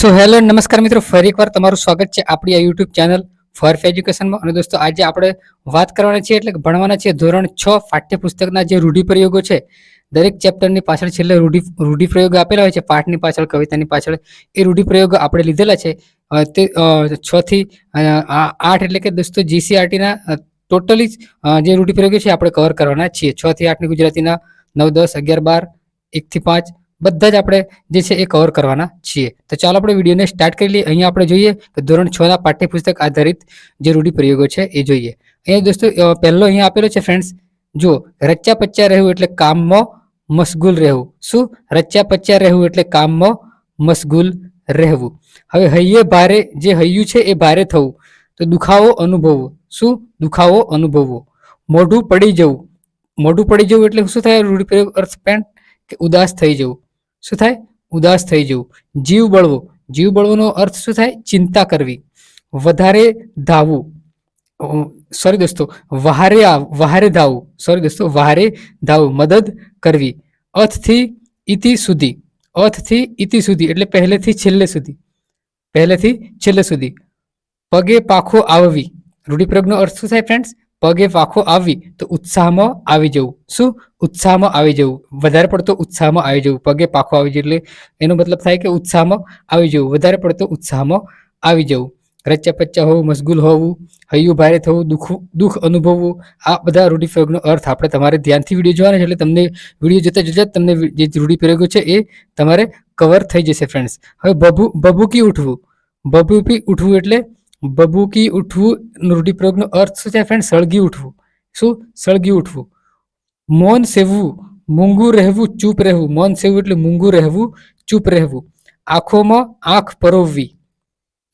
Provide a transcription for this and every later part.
So hello નમસ્કાર મિત્રો. ફરી એકવાર તમારું સ્વાગત છે આપણી આ યુટ્યુબ ચેનલ ફર્ફ એજ્યુકેશનમાં અને દોસ્તો, આજે આપણે વાત કરવાના છીએ એટલે ભણવાના છીએ ધોરણ છ પાઠ્યપુસ્તકના જે રૂઢિપ્રયોગો છે. દરેક ચેપ્ટરની પાછળ છેલ્લે રૂઢિ રૂઢિપ્રયોગો આપેલા હોય છે. પાઠની પાછળ, કવિતાની પાછળ એ રૂઢિપ્રયોગો આપણે લીધેલા છે. તે છ થી આઠ એટલે કે દોસ્તો જીસીઆરટીના ટોટલી જે રૂઢિપ્રયોગો છે આપણે કવર કરવાના છીએ. છ થી આઠની ગુજરાતીના નવ, દસ, અગિયાર, બાર એકથી પાંચ બધા જ આપણે જે છે એ કવર કરવાના છીએ. તો ચાલો આપણે વિડીયોને સ્ટાર્ટ કરી લઈએ. અહીંયા આપણે જોઈએ કે ધોરણ છ ના પાઠ્યપુસ્તક આધારિત જે રૂઢિપ્રયોગો છે એ જોઈએ. અહીંયા દોસ્તો પહેલો અહીંયા આપેલો છે ફ્રેન્ડ્સ જો રચ્યા પચ્યા રહેવું એટલે કામમાં મશગુલ રહેવું. શું? રચ્યા પચ્યા રહેવું એટલે કામમાં મશગુલ રહેવું. હવે હૈયે ભારે જે હૈયું છે એ ભારે થવું. તો દુખાવો અનુભવવો. શું? દુખાવો અનુભવવો. મોઢું પડી જવું. મોઢું પડી જવું એટલે શું થાય? રૂઢિપ્રયોગ અર્થ પેન્ટ કે ઉદાસ થઈ જવું. શું થાય? ઉદાસ થઈ જવું. જીવ બળવો. જીવ બળવાનો અર્થ શું થાય? ચિંતા કરવી. વધારે ધાવવું સોરી દોસ્તો. વહારે વહારે ધાવવું સોરી દોસ્તો. વહારે ધાવવું મદદ કરવી. અથથી ઇતિ સુધી. અથથી ઇતિ સુધી. એટલે પહેલેથી છેલ્લે સુધી. પહેલેથી છેલ્લે સુધી. પગે પાખો આવવી. રૂઢિપ્રયોગનો અર્થ શું થાય ફ્રેન્ડ્સ પગે પાખો આવી તો ઉત્સાહમાં આવી જવું. શું? ઉત્સાહમાં આવી જવું. વધારે પડતો ઉત્સાહમાં આવી જવું. પગે પાખો આવી જવું એટલે એનો મતલબ થાય કે ઉત્સાહમાં આવી જવું. વધારે પડતો ઉત્સાહમાં આવી જવું. રચ્ચા પચ્ચા હોવું, મશગુલ હોવું, હૈયું ભારે થવું, દુઃખ દુઃખ અનુભવવું, આ બધા રૂઢિપ્રયોગનો અર્થ આપણે તમારે ધ્યાનથી વીડિયો જોવાના છે એટલે તમને વીડિયો જોતા જોતા તમને જે રૂઢિપ્રયોગો છે એ તમારે કવર થઈ જશે ફ્રેન્ડ્સ હવે ભભૂ બબુકી ઉઠવું. બબુકી ઉઠવું એટલે બબુકી ઉઠવું રૂઢિપ્રયોગનો અર્થ શું છે ફ્રેન્ડ સળગી ઉઠવું. શું? સળગી ઉઠવું. મૌન સેવવું, મૂંગું રહેવું, ચૂપ રહેવું. મૌન સેવવું એટલે મૂંગું રહેવું, ચૂપ રહેવું. આંખોમાં આંખ પરોવવી.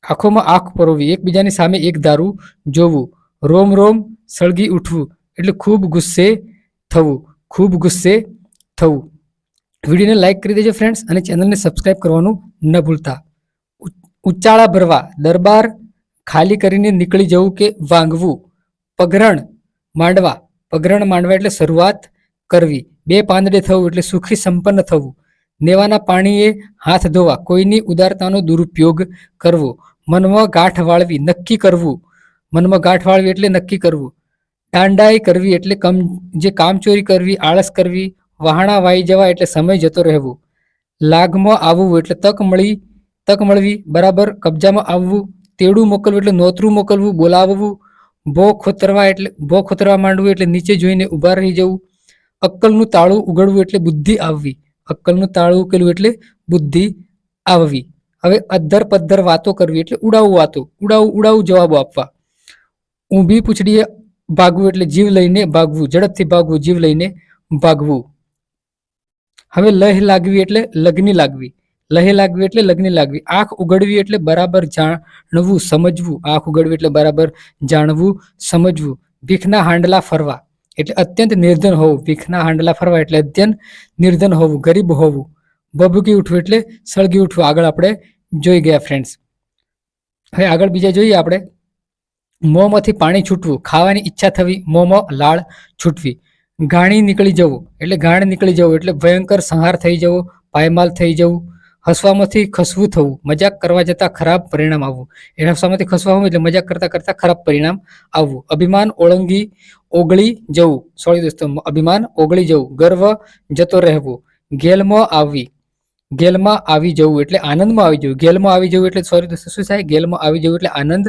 આંખોમાં આંખ પરોવવી. એકબીજાની સામે એક દારૂ જોવું. રોમ રોમ સળગી ઉઠવું. એટલે ખૂબ ગુસ્સે થવું. ખૂબ ગુસ્સે થવું. વિડીયોને લાઇક કરી દેજો ફ્રેન્ડ્સ અને ચેનલને સબસ્ક્રાઇબ કરવાનું ન ભૂલતા. ઉચ્ચાળા ભરવા. દરબાર ખાલી કરીને નીકળી જવું કે વાંગવું પગરણ માંડવા. પગરણ માંડવા એટલે શરૂઆત કરવી. બે પાંદડે થવું એટલે સુખી સંપન્ન થવું. નેવાના પાણીએ હાથ ધોવા. કોઈની ઉદારતાનો દુરુપયોગ કરવો. મનમાં ગાંઠ વાળવી, નક્કી કરવું. મનમાં ગાંઠ વાળવી એટલે નક્કી કરવું. ટાંડાઈ કરવી એટલે કમ, જે કામચોરી કરવી, આળસ કરવી, વહાણા વાઈ જવા એટલે સમય જતો રહેવું. લાગમાં આવવું એટલે તક મળી, તક મળવી. બરાબર? કબજામાં આવવું તેડું મોકલવું એટલે નોતરું મોકલવું, બોલાવવું ભો ખોતરવા એટલે ભો ખોતરવા માંડવું એટલે નીચે જોઈને ઊભા રહી જવું. અક્કલનું તાળું ઉગડવું એટલે બુદ્ધિ આવવી. અક્કલનું તાળું ઉકેલવું એટલે બુદ્ધિ આવવી. હવે અધ્ધર પદ્ધર વાતો કરવી એટલે ઉડાવું વાતો. ઉડાવું ઉડાવું જવાબો આપવા. ઊંભી પૂછડીએ ભાગવું એટલે જીવ લઈને ભાગવું. ઝડપથી ભાગવું, જીવ લઈને ભાગવું. હવે લહ લાગવી એટલે લગ્ની લાગવી. લહે લાગવી એટલે લગ્ન લાગવી. આંખ ઉગડવી એટલે બરાબર જાણવું, સમજવું. આંખ ઉગડવી એટલે બરાબર જાણવું, સમજવું. ભીખના હાંડલા ફરવા એટલે અત્યંત નિર્ધન હોવું. ભીખના હાંડલા ફરવા એટલે અત્યંત નિર્ધન હોવું, ગરીબ હોવું. બબુકી ઉઠવું એટલે સળગી ઉઠવું. આગળ આપણે જોઈ ગયા ફ્રેન્ડ્સ હવે આગળ બીજા જોઈએ આપણે. મોંમાંથી પાણી છૂટવું. ખાવાની ઈચ્છા થવી, મોંમાં લાળ છૂટવી. ગાણી નીકળી જવું એટલે ગાણ નીકળી જવું એટલે ભયંકર સંહાર થઈ જવો, પાયમાલ થઈ જવું. હસવામાંથી ખસવું થવું, મજાક કરવા જતાં ખરાબ પરિણામ આવવું. એને હસવામાંથી ખસવા હોવું એટલે મજાક કરતા કરતાં ખરાબ પરિણામ આવવું. અભિમાન ઓળંગી, ઓગળી જવું. સોરી દોસ્તો અભિમાન ઓગળી જવું. ગર્વ જતો રહેવું. ગેલમાં આવવી ગેલમાં આવી જવું એટલે આનંદમાં આવી જવું. ગેલમાં આવી જવું એટલે સોરી દોસ્તો, શું થાય? ગેલમાં આવી જવું એટલે આનંદ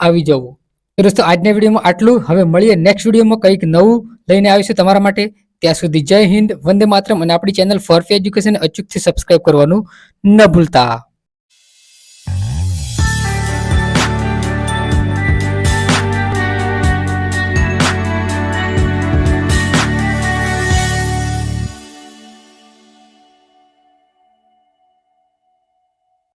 આવી જવું. તો દોસ્તો, આજના વિડીયોમાં આટલું. હવે મળીએ નેક્સ્ટ વિડીયોમાં કંઈક નવું લઈને આવીશું તમારા માટે. ત્યાં સુધી જય હિન્દ, વંદે માતરમ અને આપણી ચેનલ ફોર એજ્યુકેશન અચૂકથી સબસ્ક્રાઇબ કરવાનું ન ભૂલતા.